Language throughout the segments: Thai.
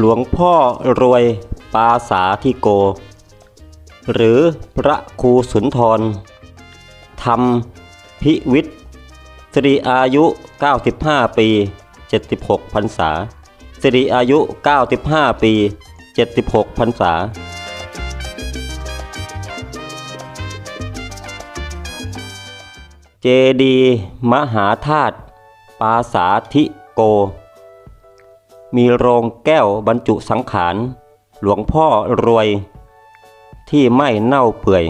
หลวงพ่อรวยปาสาธิโก หรือพระครูสุนทร ธรรมพิวิทย์สิริอายุ 95 ปี 76พรรษาสิริอายุ 95 ปี 76พรรษาเจดี มหาธาตุปาสาธิโก มีโรงแก้วบรรจุสังขาร หลวงพ่อรวย ที่ไม่เน่าเปื่อย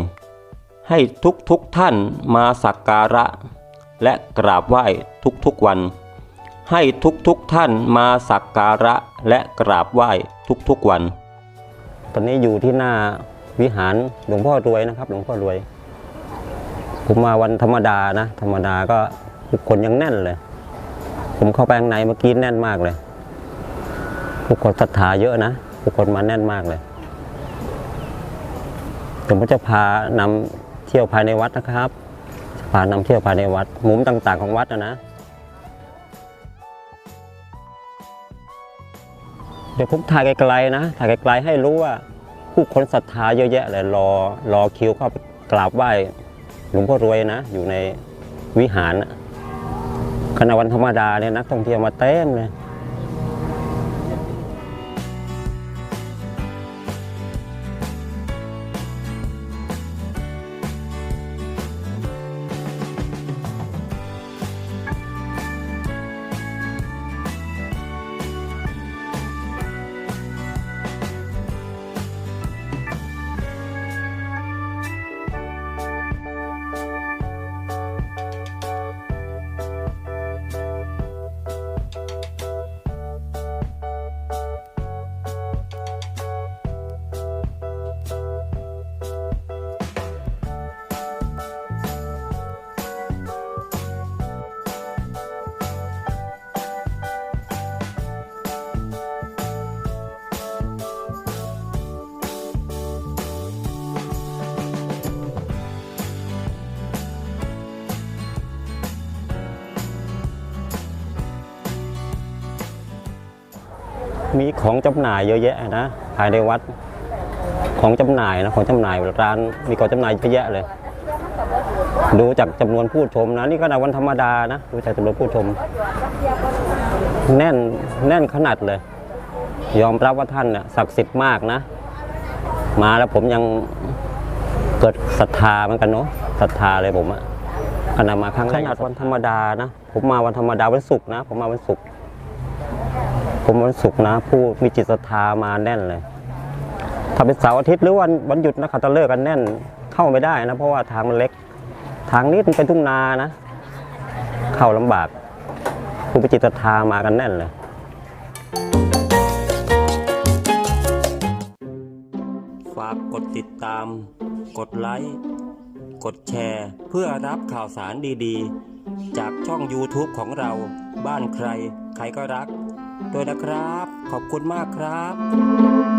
ให้ทุกทุกท่านมาสักการะ และกราบไหว้ทุกๆวัน ให้ทุกทุกท่านมาสักการะและกราบไหว้ทุกๆวัน ตอนนี้อยู่ที่หน้าวิหารหลวงพ่อรวยนะครับ หลวงพ่อรวย ผมมาวันธรรมดานะ ธรรมดาก็คนยังแน่นเลย ผมเข้าไปข้างในเมื่อกี้แน่นมากเลย ผู้คนศรัทธาเยอะนะผู้คนมาแน่นมากเลยผมก็จะพานำเที่ยวภายในวัดนะครับพานำเที่ยวภายในวัด มุมต่าง ๆ ของวัดนะนะเดี๋ยวผมถ่ายไกลๆนะถ่ายไกลๆให้รู้ว่าผู้คนศรัทธาเยอะแยะเลยรอรอคิวเข้ากราบไหว้หลวงพ่อรวยนะ อยู่ในวิหารขณะวันธรรมดาเนี่ยนักท่องเที่ยวมาเต็มเลย มีของจำหน่ายเยอะแยะนะภายในวัดของจำหน่ายนะของจำหน่ายร้านมีของจำหน่ายเยอะแยะเลย ดูจากจำนวนผู้ชมนะนี่ขนาดวันธรรมดานะดูจากจำนวนผู้ชม แน่นแน่นขนาดเลย ยอมรับว่าท่านน่ะศักดิ์สิทธิ์มากนะ มาแล้วผมยังเกิดศรัทธาเหมือนกันเนาะศรัทธาเลยผมอะขนาดมาครั้งแรกขนาดวันธรรมดานะ ผมมาวันธรรมดาวันศุกร์นะ ผมมาวันศุกร์ผ มวันศุกร์นะ ผู้มีจิตศรัทธามาแน่นเลย ถ้าเป็นเสาร์อาทิตย์หรือวันวันหยุดนะขัตฤกษ์กันแน่นเข้าไม่ได้นะ เพราะว่าทางมันเล็ก ทางนี้มันเป็นทุ่งนานะ เข้าลำบาก ผู้มีจิตศรัทธามากันแน่นเลยฝากกดติดตาม กดไลค์กดแชร์ เพื่อรับข่าวสารดีๆ จากช่อง YouTube ของเรา บ้านใคร ใครก็รัก ด้วยนะครับ ขอบคุณมากครับ